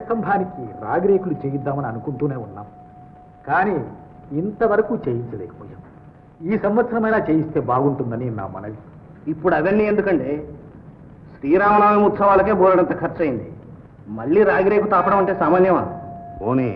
స్తంభానికి రాగిరేకులు చేయిద్దామని అనుకుంటూనే ఉన్నాం. కానీ ఇంతవరకు చేయించలేకపోయాం. ఈ సంవత్సరమైనా చేయిస్తే బాగుంటుందని నా మనవి. ఇప్పుడు అవన్నీ ఎందుకండి? శ్రీరామనవమి ఉత్సవాలకే బోలెడంత ఖర్చు అయింది మళ్ళీ రాగిరేపు తాపడం అంటే సామాన్యమా? పోనీ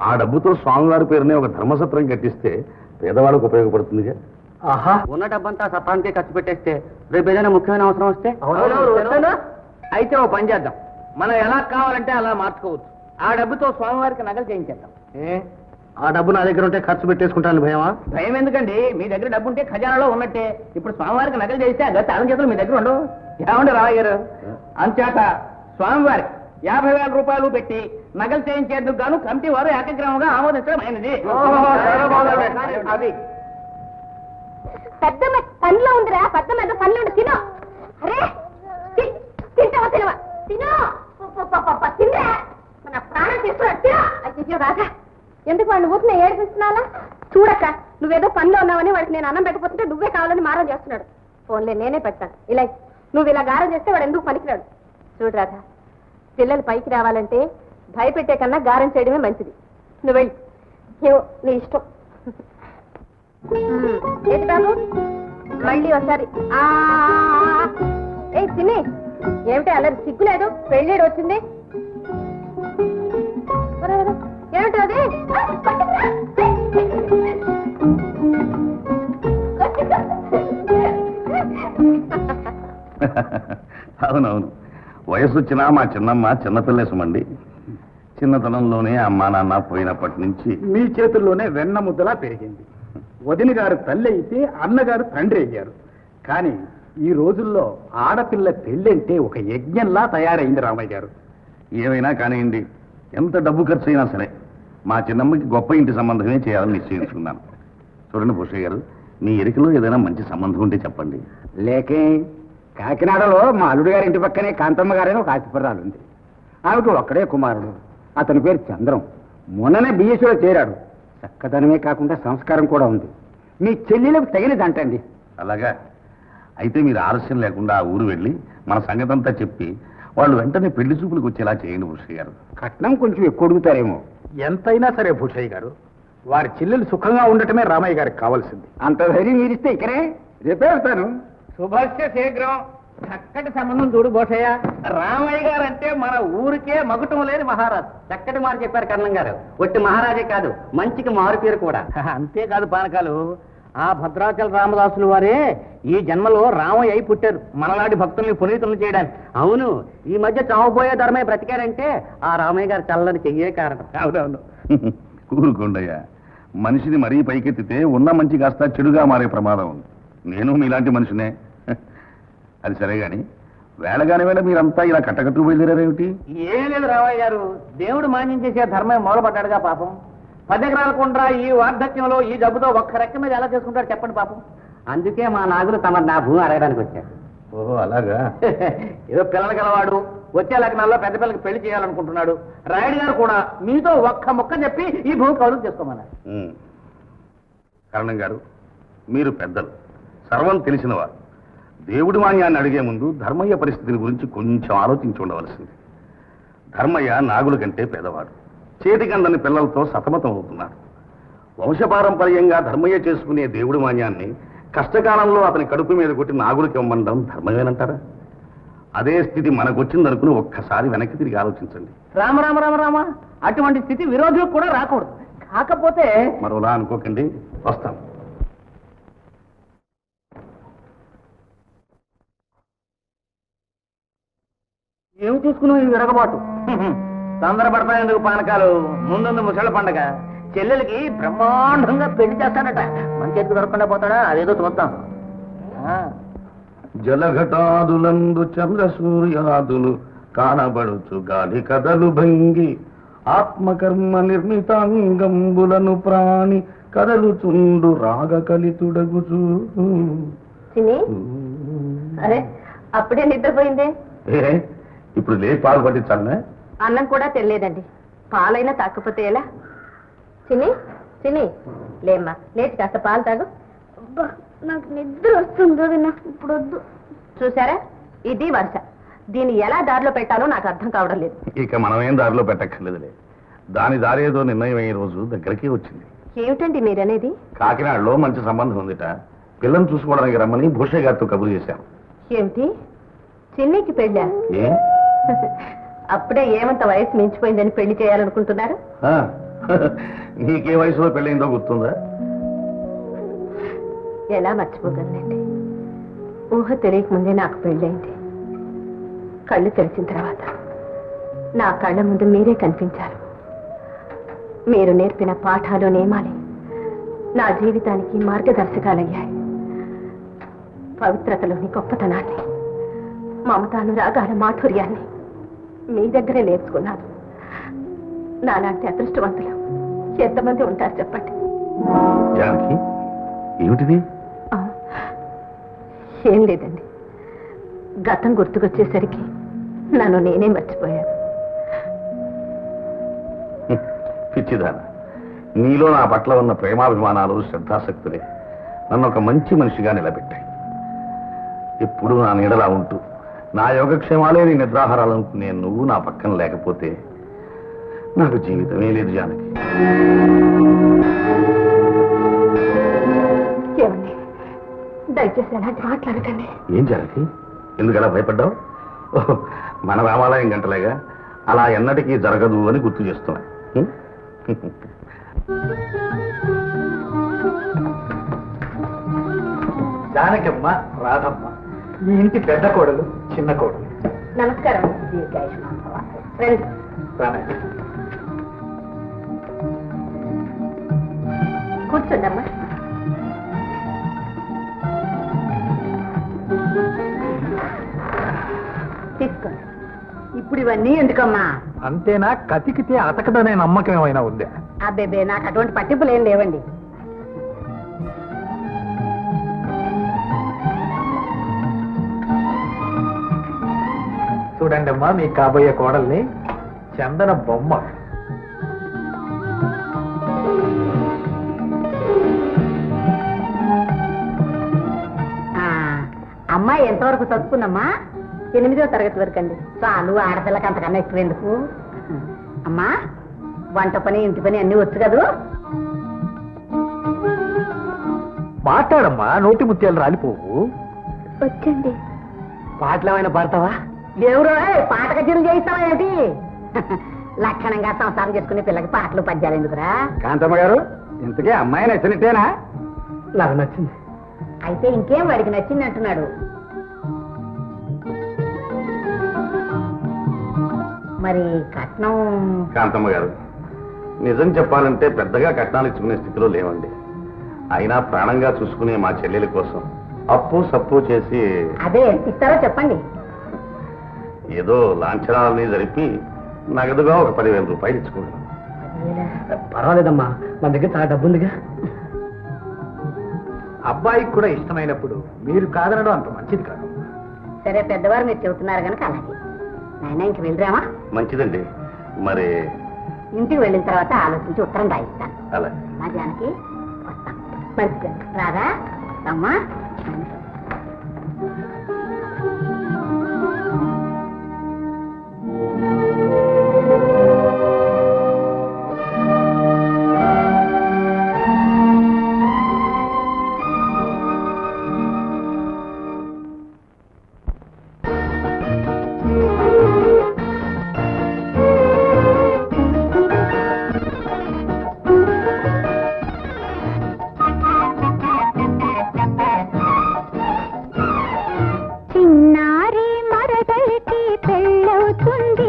ఆ డబ్బుతో స్వామివారి పేరునే ఒక ధర్మసత్రం కట్టిస్తే పేదవాళ్ళకు ఉపయోగపడుతుందిగా? ఆహా! ఉన్న డబ్బంతా సత్రానికే ఖర్చు పెట్టేస్తే రేపు ఏదైనా ముఖ్యమైన అవసరం వస్తే? అయితే ఓ పని చేద్దాం. మనం ఎలా కావాలంటే అలా మార్చుకోవచ్చు. ఆ డబ్బుతో స్వామివారికి నగలు చేయించేద్దాం. ఆ డబ్బు నా దగ్గర ఉంటే ఖర్చు పెట్టేసుకుంటాను భయమా? భయం ఎందుకండి? మీ దగ్గర డబ్బు ఉంటే ఖజానాలో ఉన్నట్టే. ఇప్పుడు స్వామివారికి నగలు చేస్తే ఆ తాళం చేతులు మీ దగ్గర ఉండవు. ఏమండి రావు గారు? అంచేత స్వామివారి యాభై వేల రూపాయలు పెట్టి నగలు చేయించేందుకు గాను కమిటీ వారు ఏకగ్రహంగా ఆమోదించడం అయినది. అది పెద్ద పనిలో ఉందిరా పెద్ద మీద పనిలో ఉంది తిను అరే తి- తింటావా తినవా తిను ప- ప- ప- ప- తినరా మన ప్రాణం అయ్యో రాజా ఎందుకు వాడిని ఊరిని ఏడిపిస్తున్నాలా చూడక్క నువ్వేదో పనిలో ఉన్నావని వాడికి నేను అన్నం పెట్టకపోతుంటే నువ్వే కావాలని మారం చేస్తున్నాడు. ఫోన్లే నేనే పెడతాను ఇలా నువ్వు ఇలా గారం చేస్తే వాడు ఎందుకు పనికిరాడు? చూడు రాధా పిల్లలు పైకి రావాలంటే భయపెట్టే కన్నా గారం చేయడమే మంచిది. నువ్వు వెళ్ళి. ఏవో నీ ఇష్టం. ఏంటి బాబు? మళ్ళీ ఒకసారి. ఆ ఏ తిని ఏమిటి అలా సిగ్గులేదు? పెళ్ళేడు వచ్చింది? అవునవును. వయసు వచ్చినా మా చిన్నమ్మ చిన్నపిల్లే సుమండి. చిన్నతనంలోనే అమ్మా నాన్న పోయినప్పటి నుంచి మీ చేతుల్లోనే వెన్న ముద్దలా పెరిగింది. వదిన గారు తల్లి అయితే అన్నగారు తండ్రి అయ్యారు. కానీ ఈ రోజుల్లో ఆడపిల్ల పెళ్ళంటే ఒక యజ్ఞంలా తయారైంది రామయ్య గారు. ఏమైనా కానివ్వండి ఎంత డబ్బు ఖర్చు అయినా సరే. మా చిన్నమ్మకి గొప్ప ఇంటి సంబంధమే చేయాలని నిశ్చయించుకున్నాను. చూడండి భూషయ్య గారు మీ ఎరికలో ఏదైనా మంచి సంబంధం ఉంటే చెప్పండి. లేకే కాకినాడలో మా అల్లుడు గారి ఇంటి పక్కనే కాంతమ్మ గారని ఒక ఆస్తిపర్రాలు ఉంది. ఆమెకు ఒక్కడే కుమారుడు అతని పేరు చంద్రం. మొన్ననే బిఎస్సీలో చేరాడు. చక్కదనమే కాకుండా సంస్కారం కూడా ఉంది. మీ చెల్లెలకు తగినదంటండి అలాగా? అయితే మీరు ఆలస్యం లేకుండా ఆ ఊరు వెళ్ళి మన సంగతంతా చెప్పి వాళ్ళు వెంటనే పెళ్ళి చూపులకు వచ్చేలా చేయండి భూషయ్య గారు. కట్నం కొంచెం ఎక్కువ అడుగుతారేమో. ఎంతైనా సరే భూషయ్య గారు వారి చెల్లెలు సుఖంగా ఉండటమే రామయ్య గారికి కావాల్సింది. అంత ధైర్యం మీరిస్తే ఇక్కడే రేపే వెళ్తాను శుభస్య శీఘ్రం చక్కటి సంబంధం చూడు బోషయ్య రామయ్య గారు అంటే మన ఊరికే మగుటం లేని మహారాజు. చక్కటి మాట చెప్పారు కర్ణం గారు. ఒట్టి మహారాజే కాదు మంచికి మారు పేరు కూడా. అంతేకాదు పానకాలు. ఆ భద్రాచల రామదాసులు వారే ఈ జన్మలో రామయ్య అయి పుట్టారు. మనలాంటి భక్తుల్ని పునీతులను చేయడానికి. అవును ఈ మధ్య చావబోయే ధర్మయ్య బ్రతికారంటే ఆ రామయ్య గారు చల్లని చెయ్యే కారణం. అవునవును. ఊరుకోండయ్యా మనిషిని మరీ పైకెత్తితే ఉన్న మంచి కాస్త చెడుగా మారే ప్రమాదం ఉంది. నేను మీలాంటి మనిషినే. అది సరే గాని వేళగాని వేళ మీరంతా ఇలా కట్టకట్టు బయలుదేరారేమిటి? ఏం లేదు రామయ్య గారు. దేవుడు మాన్యం చేసే ధర్మం మొదలుపడ్డాడుగా పాపం. పది ఎకరాల కుండ్రా ఈ వార్ధక్యంలో ఈ జబ్బుతో ఒక్క రెక్క మీద ఎలా చేసుకుంటాడు చెప్పండి పాపం? అందుకే మా నాగులు తమ నా భూమి అడగడానికి వచ్చారు. ఓహో అలాగా? ఏదో పిల్లలు గలవాడు వచ్చే లగ్నాల్లో పెద్ద పిల్లకి పెళ్ళి చేయాలనుకుంటున్నాడు. రాయుడు గారు కూడా మీతో ఒక్క ముక్క చెప్పి ఈ భూమి కౌలు చేసుకోమన్నారు. కరణం గారు మీరు పెద్దలు సర్వం తెలిసినవారు. దేవుడి మాన్యాన్ని అడిగే ముందు ధర్మయ్య పరిస్థితిని గురించి కొంచెం ఆలోచించి ఉండవలసింది. ధర్మయ్య నాగుల కంటే పేదవాడు. చేతికందని పిల్లలతో సతమతం అవుతున్నాడు వంశపారంపర్యంగా ధర్మయ్య చేసుకునే దేవుడి మాన్యాన్ని కష్టకాలంలో అతని కడుపు మీద కొట్టి నాగులకి ఇవ్వమండం ధర్మమేనంటారా? అదే స్థితి మనకొచ్చిందనుకుని ఒక్కసారి వెనక్కి తిరిగి ఆలోచించండి. రామ రామ రామ రామ. అటువంటి స్థితి విరోధులకు కూడా రాకూడదు. కాకపోతే మరోలా అనుకోకండి. వస్తాం. ఏమి చూసుకున్నావు ఈ విరగబాటు? తొందరపడిపోయేందుకు పానకాలు ముందుంది ముసళ్ళ పండగ. చెల్లెలకి బ్రహ్మాండంగా పెళ్ళి చేస్తాడట మన చేతికి దొరకకుండా పోతాడా? అదేదో చూద్దాం. ఆ, జలఘటాదులందు చంద్ర సూర్యాదులు కానబడుచు గాలి కదలు భంగి ఆత్మకర్మ నిర్మితాంగంబులను ప్రాణి కదలుచుండు రాగ కలితుడగుచు. అరే అప్పుడే నిద్రపోయిందే. ఇప్పుడు లే పాలు పట్టించాలనే? అన్నం కూడా తెలియదండి పాలైనా తాకపోతే ఎలా? చిని చిని లేమ్మా లేచి కాస్త పాలు తాగు. నాకు నిద్ర వస్తుంది ఇప్పుడు వద్దు. చూసారా ఇది వర్ష దీన్ని ఎలా దారిలో పెట్టాలో నాకు అర్థం కావడం లేదు. ఇక మనమేం దారిలో పెట్టక్కర్లేదులే. దాని దారి ఏదో నిర్ణయం అయ్యే రోజు దగ్గరికి వచ్చింది. ఏమిటండి మీరనేది? కాకినాడలో మంచి సంబంధం ఉందిట. పిల్లని చూసుకోవడానికి రమ్మని భూషయ్య గారితో కబురు చేశాం. ఏమిటి? చిన్నికి పెళ్ళా? ఏ? అప్పుడే ఏమంత వయసు మించిపోయిందని పెళ్ళి చేయాలనుకుంటున్నారు? నీకే వయసులో పెళ్ళైందో గుర్తుందా? ఎలా మర్చిపోగలనండి? ఊహ తెలియకముందే నాకు పెళ్ళైంది కళ్ళు తెరిచిన తర్వాత నా కళ్ళ ముందు మీరే కనిపించారు. మీరు నేర్పిన పాఠాలు నియమాలే నా జీవితానికి మార్గదర్శకాలయ్యాయి. పవిత్రతలోని గొప్పతనాన్ని మమతానురాగాల మాధుర్యాన్ని మీ దగ్గరే నేర్చుకున్నాను. నాలాంటి అదృష్టవంతులు ఎంతమంది ఉంటారు చెప్పండి. జానకి ఏమిటిది? ఏం లేదండి. గతం గుర్తుకొచ్చేసరికి నన్ను నేనే మర్చిపోయాను. పిచ్చిదాన. నీలో నా పట్ల ఉన్న ప్రేమాభిమానాలు శ్రద్ధాశక్తులే నన్ను ఒక మంచి మనిషిగా నిలబెట్టాయి. ఎప్పుడు నా నీడలా ఉంటూ నా యోగక్షేమాలే నీ నిద్రాహారాలనుకునే నువ్వు నా పక్కన లేకపోతే నాకు జీవితమే లేదు జానకి. దయచేసి అలాంటి మాట్లాడకండి ఏం జానకి? ఎందుకలా భయపడ్డావు? ఓహ్, మన రామాలయం గంటలేగా. అలా ఎన్నటికీ జరగదు అని గుర్తు చేస్తున్నా? జానకమ్మ రాధమ్మ ఈ ఇంటి పెద్ద కోడలు చిన్న కోడలు. నమస్కారం. రండి. కూర్చోండమ్మా. తీసుకోండి. ఇప్పుడు ఇవన్నీ ఎందుకమ్మా? అంతేనా? కతికితే అతకదనే నమ్మకం ఏమైనా ఉందా? అబ్బేబే నాకు అటువంటి పట్టింపులు ఏం లేవండి చూడండి అమ్మా మీ కాబోయే కోడల్ని చందన బొమ్మ. అమ్మాయి ఎంతవరకు చదువుకుందమ్మా ఎనిమిదో తరగతి వరకు అండి. చాలు ఆడపిల్లకి అంతకన్నా ఎక్కువ ఎందుకు? అమ్మా వంట పని ఇంటి పని అన్ని వచ్చు కదూ? మాట్లాడమ్మా నోటి ముత్యాలు రాలిపోవు. వచ్చండి. పాటలు ఏమైనా పాడతావా? దేవుడు పాట కచేరీలు చేయిస్తావా ఏంటి? లక్షణంగా సంసారం చేసుకునే పిల్లకి పాటలు పద్యాలు ఎందుకురా? కాంతమ్మ గారు ఇంతకీ అమ్మాయి నచ్చినట్టేనా? నాకు నచ్చింది. అయితే ఇంకేం వాడికి నచ్చింది అంటున్నాడు? మరి కట్నం? కాంతమ్మ గారు నిజం చెప్పాలంటే పెద్దగా కట్నాలు ఇచ్చుకునే స్థితిలో లేవండి. అయినా ప్రాణంగా చూసుకునే మా చెల్లెల కోసం అప్పు సప్పు చేసి అదే ఇస్తారో చెప్పండి? ఏదో లాంఛనాలని జరిపి నగదుగా ఒక పదివేల రూపాయలు ఇచ్చుకున్నాను. పర్వాలేదమ్మా మన దగ్గర చాలా డబ్బు ఉందిగా అబ్బాయికి కూడా ఇష్టమైనప్పుడు మీరు కాదనడం అంత మంచిది కాదు. సరే పెద్దవారు మీరు చెబుతున్నారు కనుక అలాగే. నాయన ఇంక వెళ్ళరామా మంచిదండి. మరి? ఇంటికి వెళ్ళిన తర్వాత ఆలోచించి ఉత్తరం రాయిస్తాను అలా మా జానకి వస్తాం. మంచిది. రాదా అమ్మా. 困。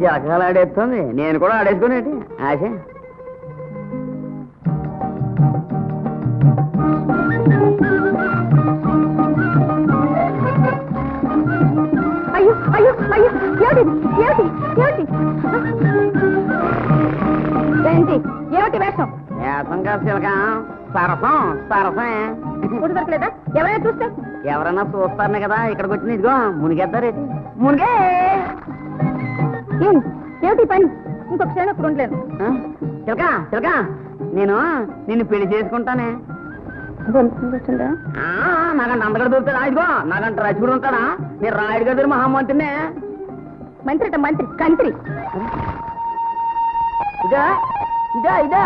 జలకాలు ఆడేస్తుంది. నేను కూడా ఆడేసుకునేటి. ఆశ. అయ్యో అయ్యో అయ్యో ఏమిటి ఏమిటి? ఏమిటి? ఏంటి? ఏమిటి వేషం? వేసం కాదు శిలక. సరసం సరసం ఊరు దొరకలేదా? ఎవరైనా చూస్తే? ఎవరన్నా చూస్తారనే కదా ఇక్కడికి వచ్చింది. ఇదిగో మునిగేద్దారేటి. మునిగే! ఏమిటి పని? ఇంకొక క్షణం అప్పుడు ఉండలేను? చిలక చిలక నేను నిన్ను పెళ్ళి చేసుకుంటానే. నాకంట అందగడ దొరుకుతాడా ఇదిగో. నాకంట రచికుడు ఉంటాడా? నేను రాయుడు గారి మహామంత్రినే. మంత్రి అట మంత్రి కంత్రి. ఇదా ఇదా ఇదా.